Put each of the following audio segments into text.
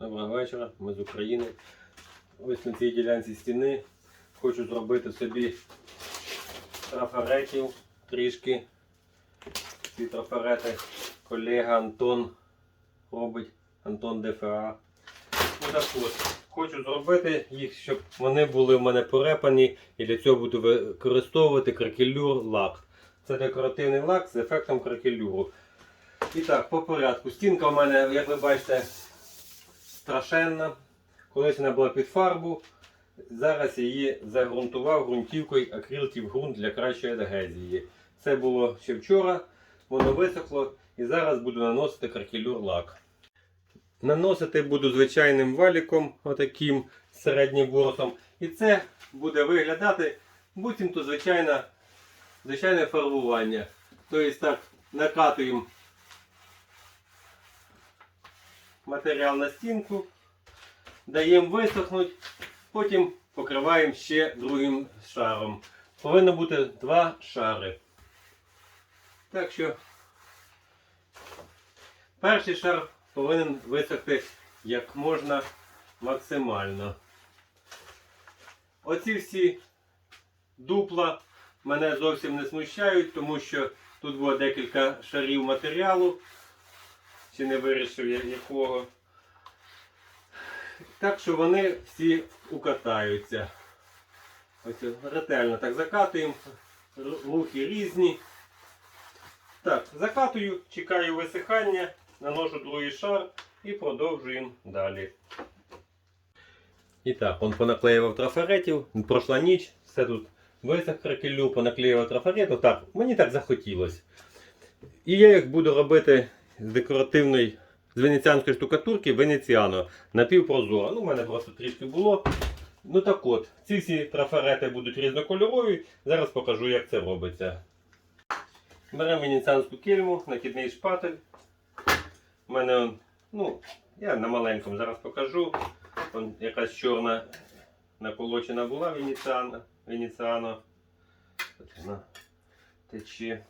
Доброго вечора, ми з України. Ось на цій ділянці стіни хочу зробити собі трафаретів трішки. Ці трафарети колега Антон робить, Антон ДФА. Ну от, хочу зробити їх, щоб вони були в мене порепані і для цього буду використовувати кракелюр лак. Це декоративний лак з ефектом кракелюру. І так, по порядку. Стінка у мене, як ви бачите, страшенна. Колись вона була під фарбу. Зараз її загрунтував ґрунтівкою акрилтів ґрунт для кращої адгезії. Це було ще вчора, воно висохло і зараз буду наносити кракелюр лак. Наносити буду звичайним валіком, отаким середнім ворсом. І це буде виглядати буцімто звичайне, звичайне фарбування. Тобто так, накатуємо матеріал на стінку, даємо висохнути, потім покриваємо ще другим шаром. Повинно бути два шари. Так що перший шар повинен висохти як можна максимально. Оці всі дупла мене зовсім не смущають, тому що тут було декілька шарів матеріалу. Ще не вирішив якого. Так що вони всі укатаються. Ось ретельно так закатуємо. Рухи різні. Так, закатую, чекаю висихання, наношу другий шар і продовжуємо далі. І так, он понаклеював трафаретів, пройшла ніч, все тут висох кракелю, понаклеював трафаретів. Так, мені так захотілося. І я їх буду робити з декоративної з венеціанської штукатурки Венеціано напівпрозоро. Ну, у мене просто трішки було. Ну так от, ці всі трафарети будуть різнокольорові. Зараз покажу, як це робиться. Беремо венеціанську кельму, накидний шпатель. У мене, ну, я на маленькому зараз покажу. Он якась чорна наколочена була венеціано. венеціано. От вона тече.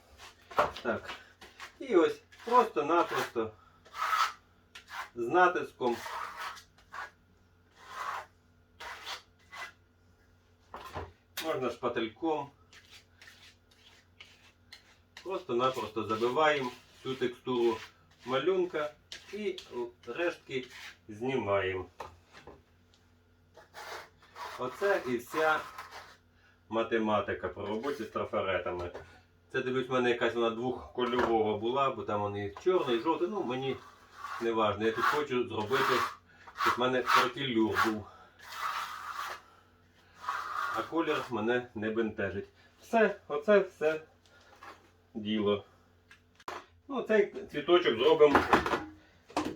Так. І ось просто-напросто з натиском можна шпательком. Просто-напросто забиваємо цю текстуру малюнка і рештки знімаємо. Оце і вся математика по роботі з трафаретами. Це дивлюсь, в мене якась вона двохкольорова була, бо там вони чорний, і жовтий, ну мені не важливо. Я тут хочу зробити, щоб в мене кракелюр був. А колір мене не бентежить. Все, оце все діло. Ну, цей цвіточок зробимо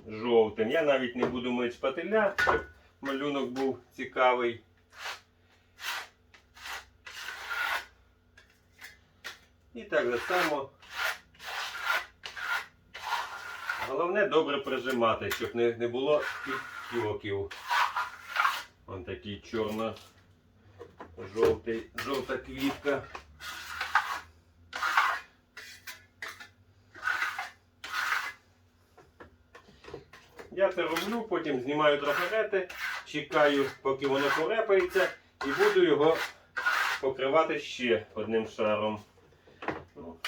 жовтим. Я навіть не буду мити шпателя, щоб малюнок був цікавий. І так же само. Головне добре прижимати, щоб не, не було підтьоків. Ось такий чорно-жовтий, жовта квітка. Я це роблю, потім знімаю трафарети, чекаю, поки воно порепається, і буду його покривати ще одним шаром. Ну.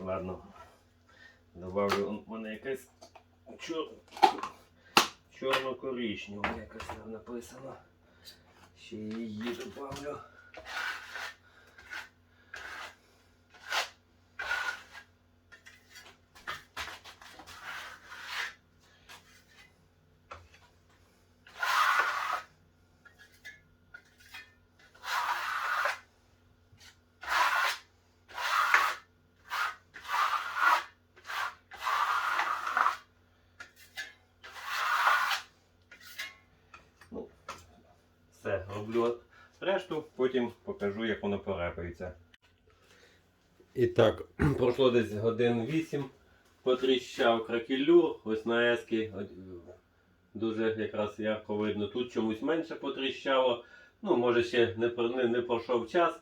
Ладно. Добавлю у мене якась чор... чорно-коричнева якась там написано. Ще її добавлю. Ну, все, решту, потім покажу, як воно порепається. І так, пройшло десь годин 8. Потріщав кракелюр, ось на ески. дуже якраз ярко видно. Тут чомусь менше потріщало. Ну, може ще не, не, не пройшов час.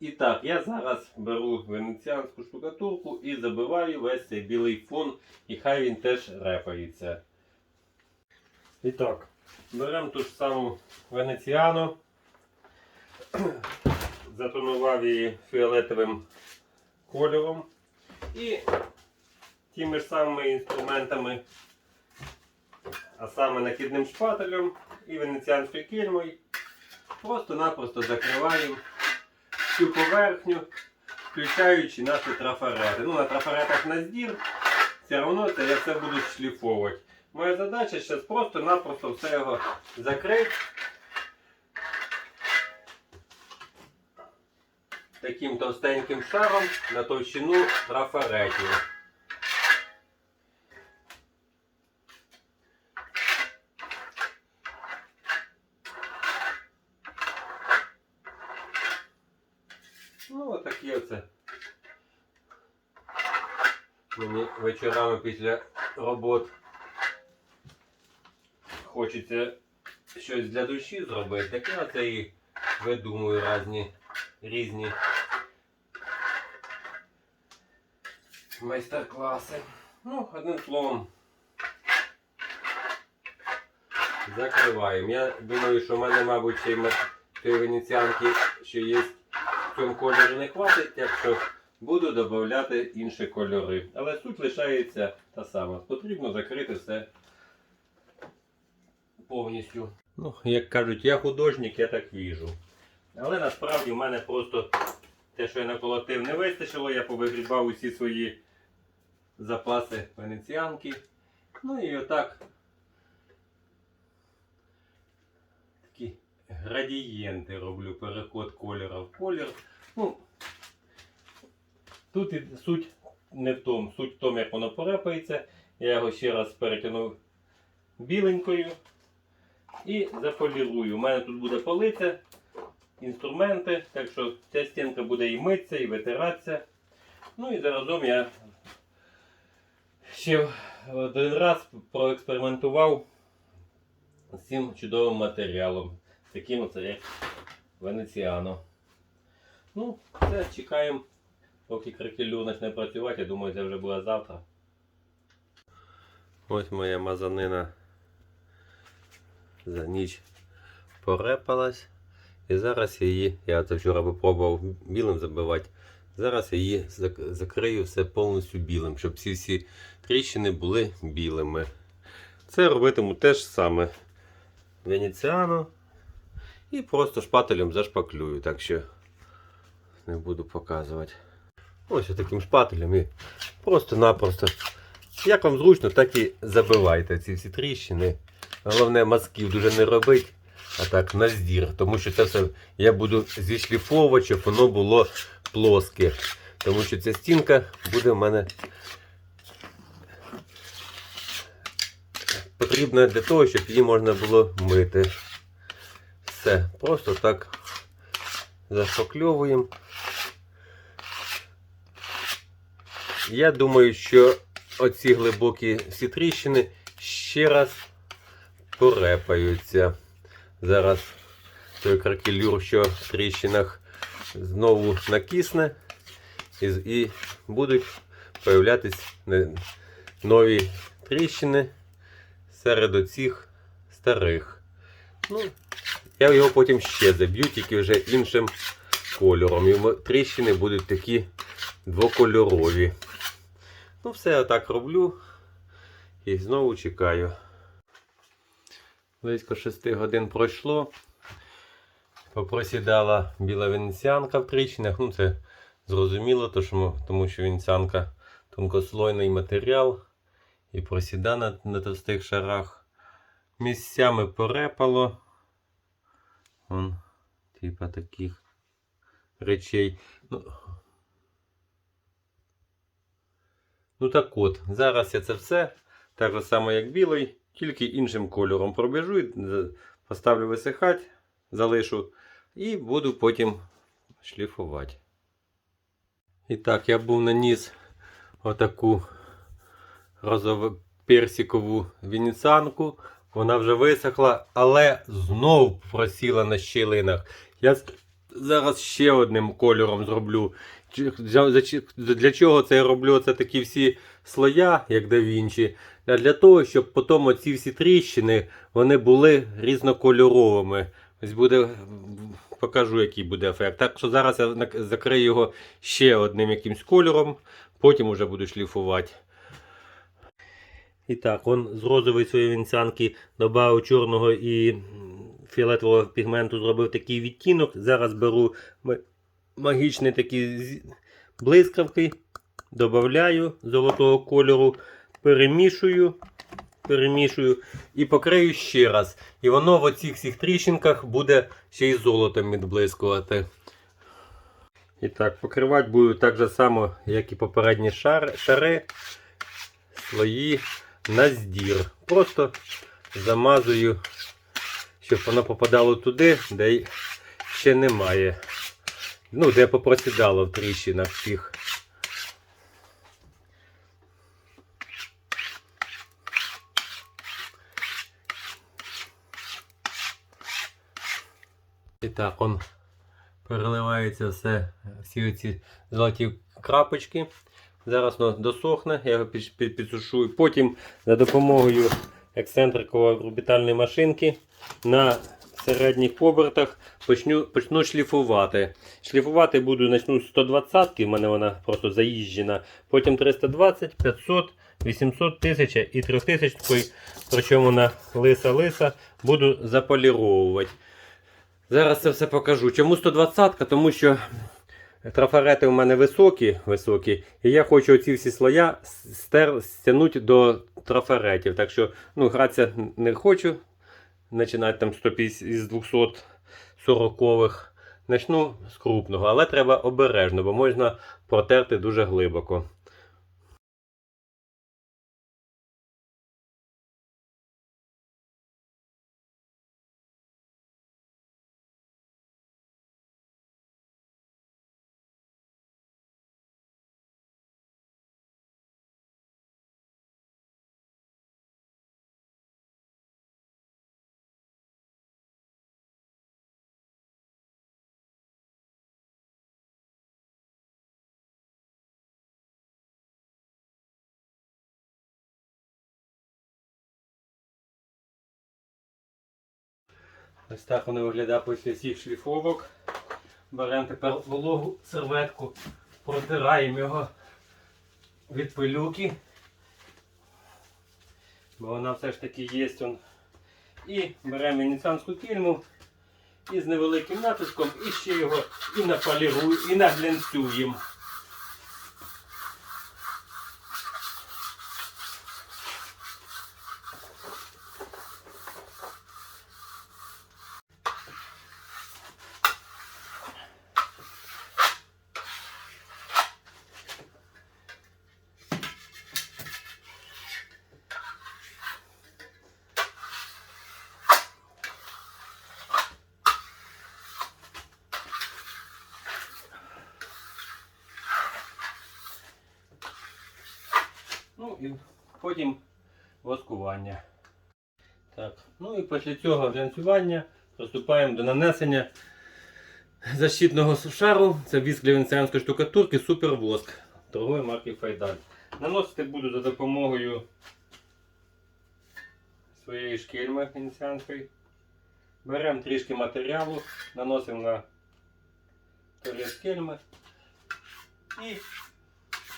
І так, я зараз беру венеціанську штукатурку і забиваю весь цей білий фон, і хай він теж репається. І так, беремо ту ж саму венеціану, затонував її фіолетовим кольором і тими ж самими інструментами, а саме накидним шпателем і венеціанською кільмою, просто-напросто закриваємо всю поверхню, включаючи наші трафарети. Ну, на трафаретах на здір, все одно це я все буду шліфовувати. Моя задача зараз просто-напросто все його закрити. Таким товстеньким шаром на товщину трафаретів. Ну, отакі оце. Мені вечорами після робот хочеться щось для душі зробити. Так я оце і видумую різні, різні майстер-класи. Ну, одним словом. Закриваємо. Я думаю, що в мене, мабуть, ще й тієї венеціанки, що є в цьому кольорі не хватить, так що буду додати інші кольори. Але суть лишається та сама. Потрібно закрити все повністю. Ну, як кажуть, я художник, я так віжу. Але насправді в мене просто те, що я наколотив, не вистачило, я повигрібав усі свої запаси венеціанки. Ну і отак такі градієнти роблю, переход кольору в колір. Ну, тут і суть не в тому, суть в тому, як воно порепається. Я його ще раз перетягнув біленькою і заполірую. У мене тут буде полиця, інструменти, так що ця стінка буде і митися, і витиратися. Ну і заразом я ще один раз проекспериментував з цим чудовим матеріалом. Таким оце як Венеціано. Ну, все, чекаємо, поки кракелюр почне працювати. Я думаю, це вже буде завтра. Ось моя мазанина за ніч порепалась. І зараз її, я це вчора попробував білим забивати. Зараз її закрию все повністю білим, щоб всі всі тріщини були білими. Це робитиму теж саме венеціано. І просто шпателем зашпаклюю, так що не буду показувати. Ось таким шпателем і просто-напросто. Як вам зручно, так і забивайте ці всі тріщини. Головне мазків дуже не робити, а так на здір. Тому що це все я буду зішліфовувати, щоб воно було плоске. Тому що ця стінка буде в мене потрібна для того, щоб її можна було мити. Все, просто так зашокльовуємо. Я думаю, що оці глибокі всі тріщини ще раз порепаються. Зараз той кракелюр, що в тріщинах знову накисне і, і будуть появлятись нові тріщини серед оцих старих. Ну, я його потім ще заб'ю, тільки вже іншим кольором. І тріщини будуть такі двокольорові. Ну, все отак роблю і знову чекаю. Близько 6 годин пройшло. Попросідала біла венеціанка в тріщинах. Ну, це зрозуміло, тому що венеціанка тонкослойний матеріал і просіда на, на товстих шарах. Місцями порепало. Вон, типа таких речей. Ну, ну так от, зараз я це все, так само як білий, тільки іншим кольором пробіжу, поставлю висихати, залишу і буду потім шліфувати. І так, я був наніс отаку розову персикову венеціанку. Вона вже висохла, але знов просіла на щілинах. Я зараз ще одним кольором зроблю. Для- чого це я роблю? Це такі всі слоя, як да Вінчі. Для того, щоб потім оці всі тріщини вони були різнокольоровими. Ось буде, покажу, який буде ефект. Так що зараз я закрию його ще одним якимсь кольором, потім вже буду шліфувати. І так, он з розової своєї венціанки додав чорного і фіолетового пігменту, зробив такий відтінок. Зараз беру магічні такі блискавки, додаю золотого кольору, перемішую, перемішую і покрию ще раз. І воно в оцих всіх тріщинках буде ще й золотом відблискувати. І так, покривати буду так же само, як і попередні шар, шари, слої на здір. Просто замазую, щоб воно попадало туди, де ще немає. Ну, де попросідало в тріщинах всіх. І так, он переливається все, всі ці золоті крапочки. Зараз воно досохне, я його під, під, підсушу. Потім за допомогою ексцентрикової орбітальної машинки на середніх обертах почну, почну шліфувати. Шліфувати буду почну з 120 в мене вона просто заїжджена. Потім 320, 500, 800 1000 і 3000, причому вона лиса-лиса, буду заполіровувати. Зараз це все покажу. Чому 120? Тому що трафарети у мене високі, високі, і я хочу оці всі слоя стягнути до трафаретів. Так що ну, гратися не хочу. Починати там 150 із 240-х. Начну з крупного, але треба обережно, бо можна протерти дуже глибоко. Ось так воно виглядає після всіх шліфовок. Беремо тепер вологу серветку, протираємо його від пилюки. Бо вона все ж таки є. І беремо венеціанську кільму і з невеликим натиском і ще його і наполіруємо, і наглянцюємо. І потім воскування. Так, ну і після цього глянцювання приступаємо до нанесення защитного шару. Це віск для венеціанської штукатурки Супервоск торгової марки Файдаль. Наносити буду за допомогою своєї шкірми венеціанської. Беремо трішки матеріалу, наносимо на торец кельми і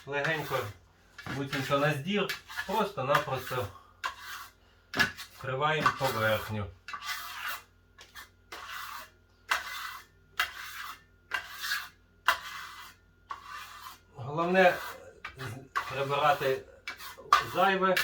легенько буцімто на здір, просто-напросто вкриваємо поверхню. Головне прибирати зайве.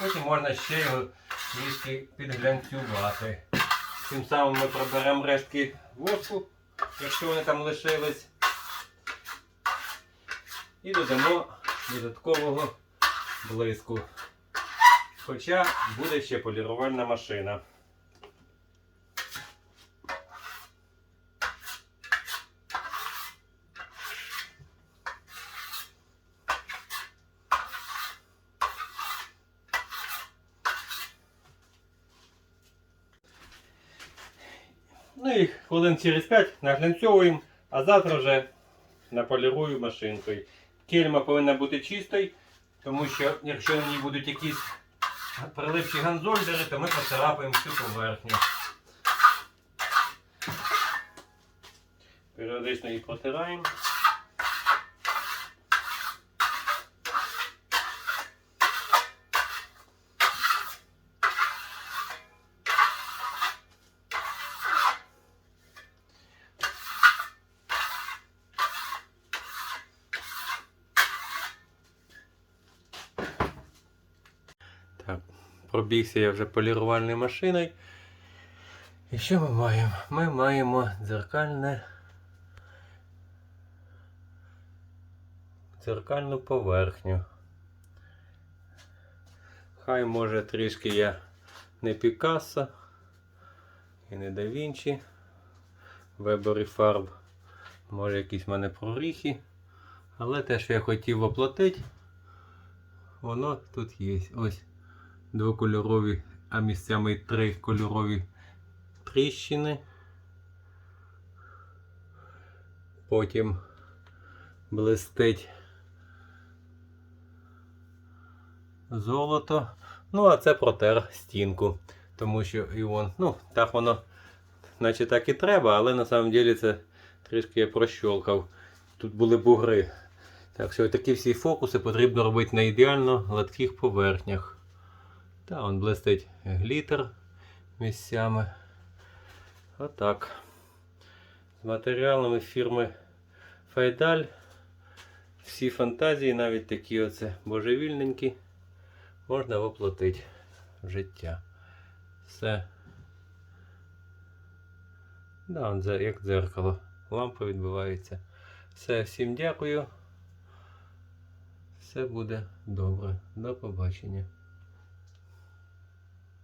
Потім можна ще його трішки підглянцювати. Тим самим ми проберемо рештки воску, якщо вони там лишились. І додамо додаткового блиску. Хоча буде ще полірувальна машина. Ну і хвилин через 5 наглянцьовуємо, а завтра вже наполірую машинкою. Кельма повинна бути чистою, тому що якщо на ній будуть якісь прилипчі ганзольдери, то ми поцарапаємо всю поверхню. Періодично їх протираємо. Так, пробігся я вже полірувальною машиною. І що ми маємо? Ми маємо дзеркальне. Дзеркальну поверхню. Хай може трішки я не Пікассо і не Да Вінчі. В виборі фарб. Може якісь в мене проріхи. Але те, що я хотів оплатити, воно тут є. Ось двокольорові, а місцями й три кольорові тріщини. Потім блистить золото. Ну, а це протер стінку. Тому що і вон, ну, так воно, наче так і треба, але на самом деле це трішки я прощолкав. Тут були бугри. Так що такі всі фокуси потрібно робити на ідеально гладких поверхнях. Та он блистить глітер місцями. Отак. З матеріалами фірми Файдаль. Всі фантазії, навіть такі оце божевільненькі, можна воплотити в життя. Все. Да, он як дзеркало. Лампа відбивається. Все, всім дякую. Все буде добре. До побачення.